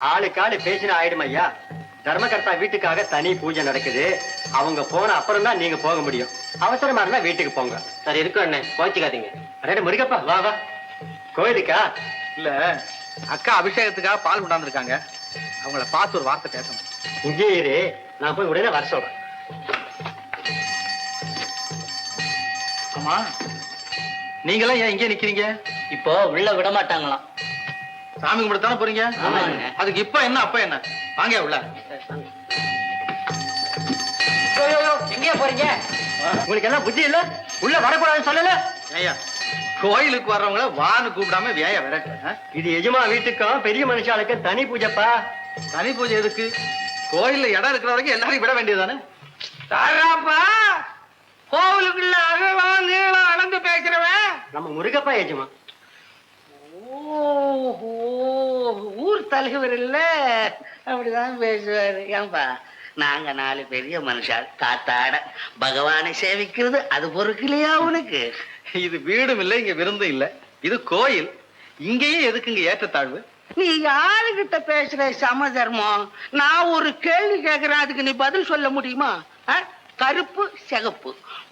ஆளுக்கு ஆளு பேசின ஆயிடும் ஐயா தர்மகர்த்தா வீட்டுக்காக தனி பூஜை நடக்குது. அவங்க போன அப்புறம் தான் நீங்க போக முடியும். அவசரமா இருந்தா வீட்டுக்கு போங்க. சரி இருக்கும் அண்ணே. கோச்சிக்காதீங்க அரே முருகப்பா. வா வா. கோயிலுக்கா இல்ல அக்கா அபிஷேகத்துக்காக பால் கொண்டாந்துருக்காங்க. அவங்கள பார்த்து ஒரு வார்த்தை பேசணும். இங்கே இரு. நான் போய் உடனே வர சொல்றேன். ஆமா நீங்களாம் ஏன் இங்கே நிக்கிறீங்க? இப்போ உள்ள விட மாட்டாங்களாம் சாமி கும்பிட தானே போறீங்க. அதுக்கு இப்ப என்ன அப்ப என்ன? வாங்க உள்ள. எங்கே போறீங்க? உங்களுக்கு எல்லாம் புத்தி இல்ல? உள்ள வரக்கூடாதுன்னு சொல்லல? ஐயா கோயிலுக்கு வர்றவங்கள வான்னு கூப்பிடாம வேய விரட்டு இது எஜமா வீட்டுக்கும் பெரிய மனுஷாளுக்கு தனி பூஜைப்பா? தனி பூஜை எதுக்கு? கோயில்ல இடம் இருக்கிற வரைக்கும் எல்லாரையும் விட வேண்டியதுதானே? தாராப்பா கோவிலுக்குள்ள அகலம் நீளம் அளந்து பேசுறவன். நம்ம முருகப்பா எஜமா. ஓஹோ ஊர் தலைவர் இல்ல அப்படிதான் பேசுவாரு. ஏன்பா நாங்க நாலு பெரிய மனுஷால் காத்தாட பகவானை சேவிக்கிறது அது பொறுக்கலையா உனக்கு? இது வீடும் இல்ல இங்க விருந்தும் இல்ல. இது கோயில். இங்கேயும் எதுக்கு இங்க ஏற்றத்தாழ்வு? நீ யாருகிட்ட பேசுற சம தர்மம்? நான் ஒரு கேள்வி கேட்கிறேன் அதுக்கு நீ பதில் சொல்ல முடியுமா? கருப்பு சிகப்பு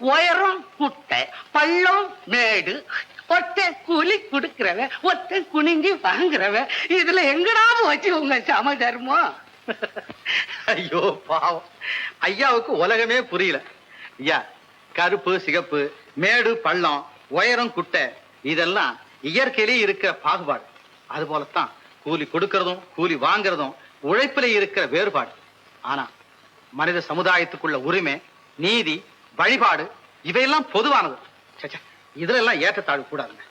உயரம் குட்டை பள்ளம் மேடு ஒத்தை கூலி குடுக்கிறவ ஒத்தை குனிஞ்சி வாங்குறவ இதுல எங்கடா போச்சு உங்க சம தர்மம்? ஐயோ பாவம். ஐயாவுக்கு உலகமே புரியல. ஐயா கருப்பு சிகப்பு மேடு பள்ளம் உயரம் குட்டை இதெல்லாம் இயற்கையிலே இருக்கிற பாகுபாடு. அது போலத்தான் கூலி கொடுக்கறதும் கூலி வாங்குறதும் உழைப்பிலே இருக்கிற வேறுபாடு. ஆனா மனித சமுதாயத்துக்குள்ள உரிமை நீதி வழிபாடு இவையெல்லாம் பொதுவானது. சச்சா இதுல எல்லாம் ஏற்றத்தாழ்வு கூடாதுங்க.